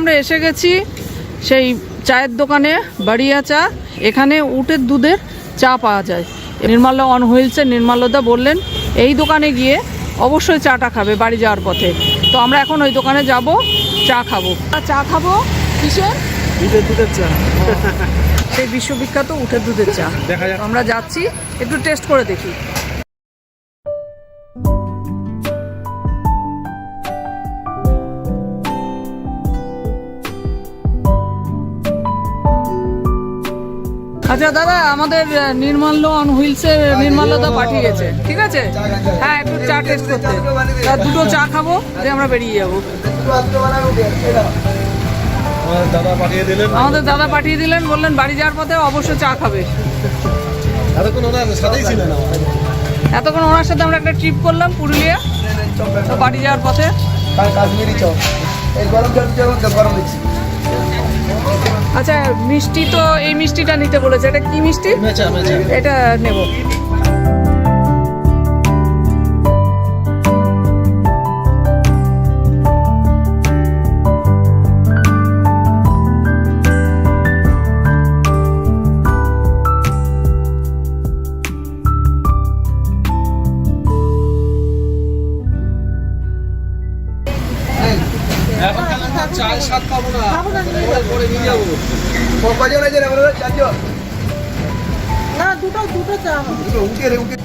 আমরা এসে গেছি সেই চায়ের দোকানে বাড়িয়া চা। এখানে উটের দুধের চা পাওয়া যায়। নির্মাল্য অন হুইলসের নির্মাল্যদা বললেন এই দোকানে গিয়ে অবশ্যই চাটা খাবে বাড়ি যাওয়ার পথে। তো আমরা এখন ওই দোকানে যাব চা খাব। চা খাব কিসের? দুধের দুধের চা। সেই বিশ্ববিখ্যাত উটের দুধের চা। দেখা যাক। আমরা যাচ্ছি একটু টেস্ট করে দেখি। আচ্ছা দাদা আমাদের নির্মাল্য অন হুইলসের নির্মাল্যদা পাঠিয়েছে ঠিক আছে? হ্যাঁ একটু চা টেস্ট করতে। দুটো চা খাব দিয়ে আমরা বেরিয়ে যাব। পাঠিয়ে আমাদের দাদা পাঠিয়ে দিলেন বললেন বাড়ি যাওয়ার পথে অবশ্যই চা খাবে। এতক্ষণ ওনার এতক্ষণ সাথে আমরা একটা ট্রিপ করলাম পুরুলিয়া তো বাড়ি যাওয়ার পথে। কাশ্মীরি চপ। এই গরম জল গরম দিচ্ছি। আচ্ছা মিষ্টি তো এই মিষ্টিটা নিতে বলেছে। এটা কি মিষ্টি? এটা নেব। না। দুটো দুটো চা উঠে রে উঠে।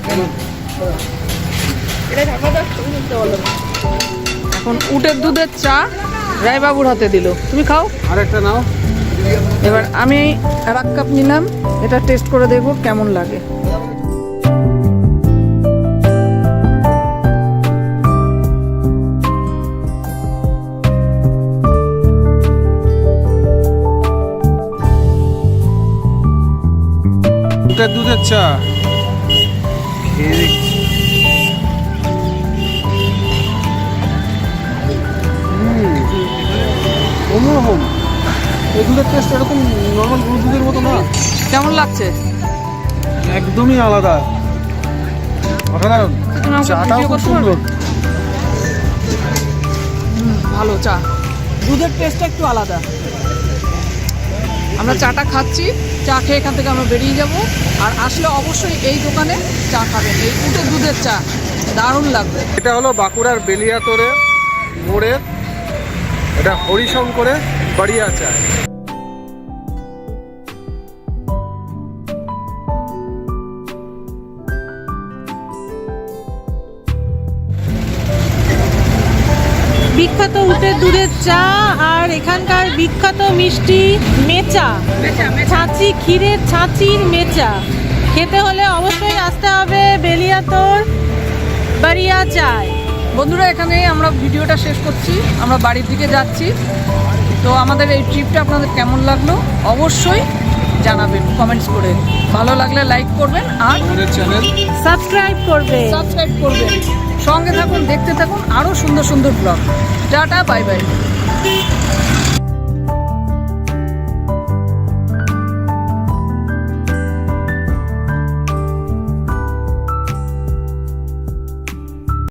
এখন উটের দুধের চা রায়বাবুর হাতে দিল। তুমি খাও। আরেকটা নাও। এবার আমি আর এক কাপ নিলাম। এটা টেস্ট করে দেখব কেমন লাগে। দুধের দুধের চা। খেয়ে অন্যরকম এই দুধের টেস্ট এরকম নর্মাল গরুর দুধের মতো না? কেমন লাগছে? একদমই আলাদা। অসাধারণ। চাটাও খুব করতে সুন্দর। হুম, ভালো চা। দুধের টেস্টটা একটু আলাদা। আমরা চাটা খাচ্ছি, চা খেয়ে এখান থেকে আমরা বেরিয়ে যাব। আর আসলে অবশ্যই এই দোকানে চা খাবেন। এই উঠে দুধের চা, দারুণ লাগবে। এটা হলো বাঁকুড়ার বেলিয়াতরে মোড়ের এটা হরিশঙ্করের বাড়িয়া চায় বিখ্যাত উটের দুধের চা আর এখানকার বিখ্যাত মিষ্টি মেচা। ছাঁচি ক্ষীরের ছাঁচির মেচা। খেতে হলে অবশ্যই আসতে হবে বেলিয়াতর বাড়িয়া চায়। বন্ধুরা এখানে আমরা ভিডিওটা শেষ করছি। আমরা বাড়ির দিকে যাচ্ছি। তো আমাদের এই ট্রিপটা আপনাদের কেমন লাগল অবশ্যই জানাবেন কমেন্টস করে। ভালো লাগলে লাইক করবেন আর চ্যানেল সাবস্ক্রাইব করবে সাবস্ক্রাইব করবেন। সঙ্গে থাকুন দেখতে থাকুন আরও সুন্দর সুন্দর ব্লগ। Tata bye bye.